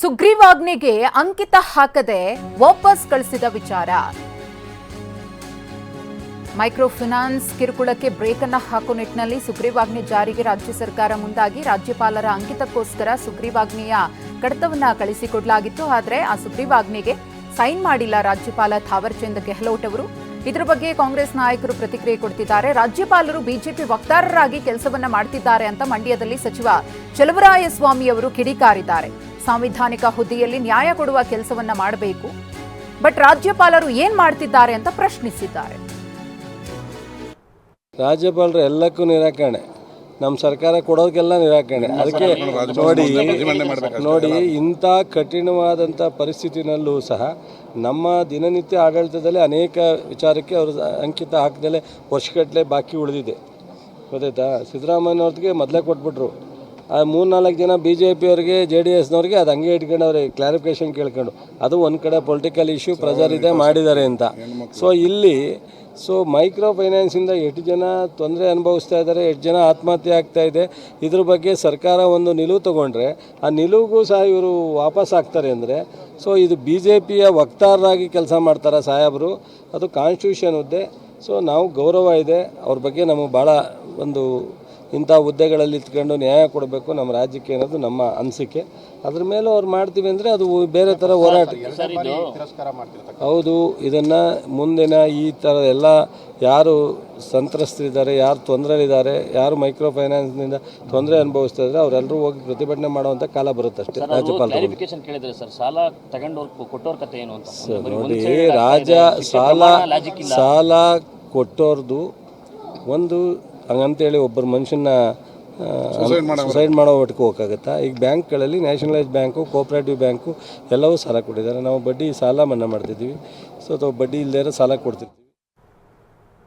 ಸುಗ್ರೀವಾಜ್ಞೆಗೆ ಅಂಕಿತ ಹಾಕದೆ ವಾಪಸ್ ಕಳಿಸಿದ ವಿಚಾರ. ಮೈಕ್ರೋ ಫಿನಾನ್ಸ್ ಕಿರುಕುಳಕ್ಕೆ ಬ್ರೇಕ್ ಅನ್ನು ಹಾಕೋ ನಿಟ್ಟಿನಲ್ಲಿ ಸುಗ್ರೀವಾಜ್ಞೆ ಜಾರಿಗೆ ರಾಜ್ಯ ಸರ್ಕಾರ ಮುಂದಾಗಿ ರಾಜ್ಯಪಾಲರ ಅಂಕಿತಕ್ಕೋಸ್ಕರ ಸುಗ್ರೀವಾಜ್ಞೆಯ ಕಡತವನ್ನ ಕಳಿಸಿಕೊಡಲಾಗಿತ್ತು. ಆದರೆ ಆ ಸುಗ್ರೀವಾಜ್ಞೆಗೆ ಸೈನ್ ಮಾಡಿಲ್ಲ ರಾಜ್ಯಪಾಲ ಥಾವರ್ಚಂದ್ ಗೆಹ್ಲೋಟ್ ಅವರು. ಇದರ ಬಗ್ಗೆ ಕಾಂಗ್ರೆಸ್ ನಾಯಕರು ಪ್ರತಿಕ್ರಿಯೆ ಕೊಡ್ತಿದ್ದಾರೆ. ರಾಜ್ಯಪಾಲರು ಬಿಜೆಪಿ ವಕ್ತಾರರಾಗಿ ಕೆಲಸವನ್ನ ಮಾಡ್ತಿದ್ದಾರೆ ಅಂತ ಮಂಡ್ಯದಲ್ಲಿ ಸಚಿವ ಚಲುವರಾಯಸ್ವಾಮಿ ಅವರು ಕಿಡಿಕಾರಿದ್ದಾರೆ. ಸಾಂವಿಧಾನಿಕ ಹುದ್ದೆಯಲ್ಲಿ ನ್ಯಾಯ ಕೊಡುವ ಕೆಲಸವನ್ನ ಮಾಡಬೇಕು. ಬಟ್ ರಾಜ್ಯಪಾಲರು ಏನ್ ಮಾಡ್ತಿದ್ದಾರೆ ಅಂತ ಪ್ರಶ್ನಿಸಿದ್ದಾರೆ. ರಾಜ್ಯಪಾಲರು ಎಲ್ಲಕ್ಕೂ ನಿರಾಕರಣೆ. ನಮ್ಮ ಸರ್ಕಾರ ಕೊಡೋದಕ್ಕೆಲ್ಲ ನಿರಾಕರಣೆ. ಅದಕ್ಕೆ ನೋಡಿ ನೋಡಿ ಇಂಥ ಕಠಿಣವಾದಂಥ ಪರಿಸ್ಥಿತಿನಲ್ಲೂ ಸಹ ನಮ್ಮ ದಿನನಿತ್ಯ ಆಡಳಿತದಲ್ಲಿ ಅನೇಕ ವಿಚಾರಕ್ಕೆ ಅವರು ಅಂಕಿತ ಹಾಕದಲ್ಲೇ ವರ್ಷಗಟ್ಟಲೆ ಬಾಕಿ ಉಳಿದಿದೆ. ಗೊತ್ತಾಯ್ತಾ? ಸಿದ್ದರಾಮಯ್ಯವ್ರಿಗೆ ಮೊದಲೇ ಕೊಟ್ಬಿಟ್ರು. ಆ ಮೂರ್ನಾಲ್ಕು ಜನ ಬಿ ಜೆ ಪಿಯವ್ರಿಗೆ ಜೆ ಡಿ ಎಸ್ನವ್ರಿಗೆ ಅದು ಹಂಗೆ ಇಟ್ಕೊಂಡು ಅವ್ರಿಗೆ ಕ್ಲಾರಿಫಿಕೇಶನ್ ಕೇಳ್ಕೊಂಡು ಅದು ಒಂದು ಕಡೆ ಪೊಲಿಟಿಕಲ್ ಇಶ್ಯೂ ಪ್ರೆಜರ್ ಇದೆ ಮಾಡಿದ್ದಾರೆ ಅಂತ. ಸೊ ಇಲ್ಲಿ ಸೊ ಮೈಕ್ರೋ ಫೈನಾನ್ಸಿಂದ ಎಷ್ಟು ಜನ ತೊಂದರೆ ಅನುಭವಿಸ್ತಾ ಇದ್ದಾರೆ ಎಷ್ಟು ಜನ ಆತ್ಮಹತ್ಯೆ ಆಗ್ತಾ ಇದೆ ಇದ್ರ ಬಗ್ಗೆ ಸರ್ಕಾರ ಒಂದು ನಿಲುವು ತಗೊಂಡ್ರೆ ಆ ನಿಲುವಿಗೂ ಸಹ ಇವರು ವಾಪಸ್ ಆಗ್ತಾರೆ ಅಂದರೆ ಸೊ ಇದು ಬಿ ಜೆ ಪಿಯ ವಕ್ತಾರರಾಗಿ ಕೆಲಸ ಮಾಡ್ತಾರೆ ಸಾಹೇಬರು? ಅದು ಕಾನ್ಸ್ಟಿಟ್ಯೂಷನ್ ಹುದ್ದೆ ಸೊ ನಾವು ಗೌರವ ಇದೆ ಅವ್ರ ಬಗ್ಗೆ ನಮಗೆ ಭಾಳ ಒಂದು ಇಂಥ ಹುದ್ದೆಗಳಲ್ಲಿ ಇತ್ಕೊಂಡು ನ್ಯಾಯ ಕೊಡಬೇಕು ನಮ್ಮ ರಾಜ್ಯಕ್ಕೆ ಅನ್ನೋದು ನಮ್ಮ ಅನಿಸಿಕೆ. ಅದ್ರ ಮೇಲೂ ಅವ್ರು ಮಾಡ್ತೀವಿ ಅಂದರೆ ಅದು ಬೇರೆ ಥರ ಹೋರಾಟ. ಹೌದು ಇದನ್ನು ಮುಂದಿನ ಈ ಥರ ಎಲ್ಲ ಯಾರು ಸಂತ್ರಸ್ತರಿದ್ದಾರೆ ಯಾರು ತೊಂದರೆಲಿದ್ದಾರೆ ಯಾರು ಮೈಕ್ರೋ ಫೈನಾನ್ಸ್ನಿಂದ ತೊಂದರೆ ಅನುಭವಿಸ್ತಾ ಇದ್ದಾರೆ ಅವರೆಲ್ಲರೂ ಹೋಗಿ ಪ್ರತಿಭಟನೆ ಮಾಡುವಂಥ ಕಾಲ ಬರುತ್ತೆ ಅಷ್ಟೇ ರಾಜ್ಯಪಾಲರು ನೋಡಿ ರಾಜ ಸಾಲ. ಸಾಲ ಕೊಟ್ಟೋರ್ದು ಒಂದು ಹಂಗಂತೇಳಿ ಒಬ್ಬರು ಮನುಷ್ಯನ ಸೈಡ್ ಮಾಡೋ ಒಟ್ಟಿಗೆ ಹೋಗೋಕ್ಕಾಗತ್ತಾ? ಈಗ ಬ್ಯಾಂಕ್ಗಳಲ್ಲಿ ನ್ಯಾಷನಲೈಸ್ ಬ್ಯಾಂಕು ಕೋಪರೇಟಿವ್ ಬ್ಯಾಂಕು ಎಲ್ಲವೂ ಸಾಲ ಕೊಟ್ಟಿದ್ದಾರೆ. ನಾವು ಬಡ್ಡಿ ಸಾಲ ಮನ್ನಾ ಮಾಡ್ತಿದ್ದೀವಿ. ಸೊ ಅಥವಾ ಬಡ್ಡಿ ಇಲ್ಲದೇ ಸಾಲ ಕೊಡ್ತಿರ್ತೀವಿ.